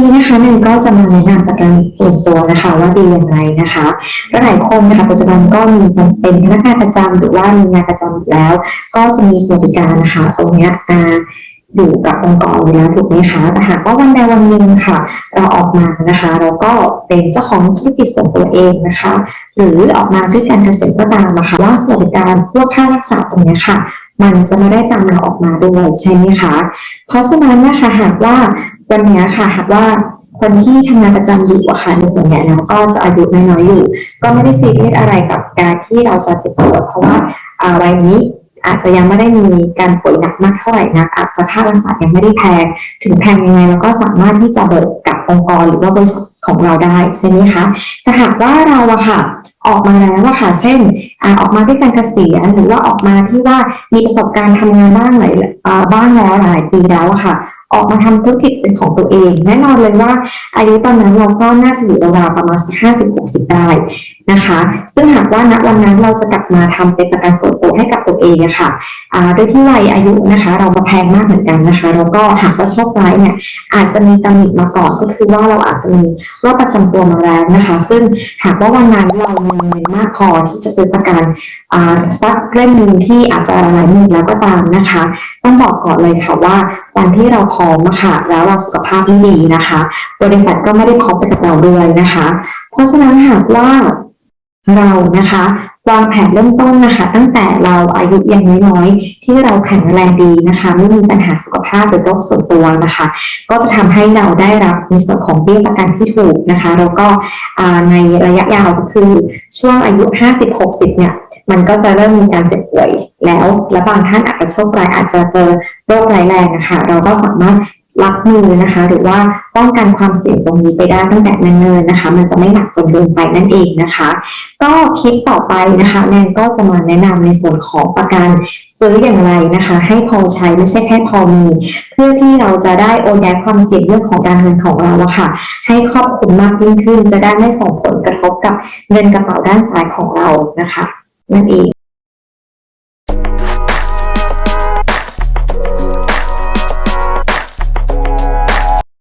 นี่นะคะแนนก็จะมาแนะนำประกันส่วนตัวนะคะว่าดีอย่างไรนะคะหลายคนนะคะปัจจุบันก็มีเป็นพนักงานประจำหรือว่ามีงานประจำอยู่แล้ว ก็จะมีสวัสดิการนะคะตรงเนี้ยอ่าอยู่กับองค์กรอยู่แล้วถูกไหมคะแต่หากว่าวันใดวันหนึ่งค่ะ เราออกมานะคะ เราก็เป็นเจ้าของธุรกิจส่วนตัวเองนะคะ หรือออกมาด้วยการเกษตรก็ตามนะคะว่าสวัสดิการพวกค่ารักษาตรงเนี้ยค่ะมันจะไม่ได้ตามเราออกมาด้วยใช่ไหมคะ เพราะฉะนั้นนะคะหากว่า วันนี้ค่ะหากว่าคนที่ทำงานประจำอยู่อะค่ะในส่วนใหญ่แล้วก็จะอายุน้อยๆอยู่ ก็ไม่ได้ซีเรียสอะไรกับการที่เราจะเจ็บปวยเพราะว่าอาวัยนี้อาจจะยังไม่ได้มีการป่วยหนักมากเท่าไหร่นักอาจจะค่ารักษายังไม่ได้แพงถึงแพงยังไงเราก็สามารถที่จะเบิกกับองค์กรหรือว่าบริษัทของเราได้ใช่ไหมคะแต่หากว่าเราอะค่ะออกมาแล้วอะค่ะ เช่นอออกมาด้วยการเกษียณหรือว่าออกมาที่ว่ามีประสบการณ์ทำงานบ้างหลายบ้างแล้วหลายปีแล้วอะค่ะ ออกมาทำธุรกิจเป็นของตัวเอง แน่นอนเลยว่าอายุตอนนั้นเราก็น่าจะอยู่ราวๆประมาณสักห้าสิบหกสิบได้นะคะ ซึ่งหากว่าณวันนั้นเราจะกลับมาทำเป็นประกันส่วนตัวให้กับตัวเองอะค่ะอ่าโดยที่วัยอายุนะคะ เราจะแพงมากเหมือนกันนะคะแล้วก็หากว่าโชคร้ายเนี่ยอาจจะมีตำหนิมาก่อนก็คือว่าเราอาจจะมีโรคประจำตัวมาแล้วนะคะ ซึ่งหากว่าวันนั้นเรามีเงินมากพอที่จะซื้อประกันสักเล่มหนึ่งที่อาจจะหลายหมื่นแล้วก็ตามนะคะ ต้องบอกก่อนเลยค่ะว่าวันที่เราพร้อมค่ะแล้วเราสุขภาพไม่ดีนะคะ บริษัทก็ไม่ได้พร้อมไปกับเราด้วยนะคะ เพราะฉะนั้นหากว่า เรานะคะวางแผนเริ่มต้นนะคะ ตั้งแต่เราอายุยังน้อยๆที่เราแข็งแรงดีนะคะ ไม่มีปัญหาสุขภาพหรือโรคส่วนตัวนะคะ ก็จะทำให้เราได้รับในส่วนของเบี้ยประกันที่ถูกนะคะ แล้วก็ในระยะยาวก็คือช่วงอายุ 50-60 เนี่ย มันก็จะเริ่มมีการเจ็บป่วยแล้วและบางท่านอาจจะโชคร้ายอาจจะเจอโรคร้ายแรงนะคะ เราก็สามารถ รับมือนะคะ หรือว่าป้องกันความเสี่ยงตรงนี้ไปได้ตั้งแต่เนิ่นๆนะคะ มันจะไม่หนักจนเกินไปนั่นเองนะคะ ก็คลิปต่อไปนะคะแนนก็จะมาแนะนำในส่วนของประกันซื้ออย่างไรนะคะ ให้พอใช้ไม่ใช่แค่พอมี เพื่อที่เราจะได้โอนย้ายความเสี่ยงเรื่องของการเงินของเราอะค่ะ ให้ครอบคลุมมากยิ่งขึ้น จะได้ไม่ส่งผลกระทบกับเงินกระเป๋าด้านซ้ายของเรานะคะ นั่นเอง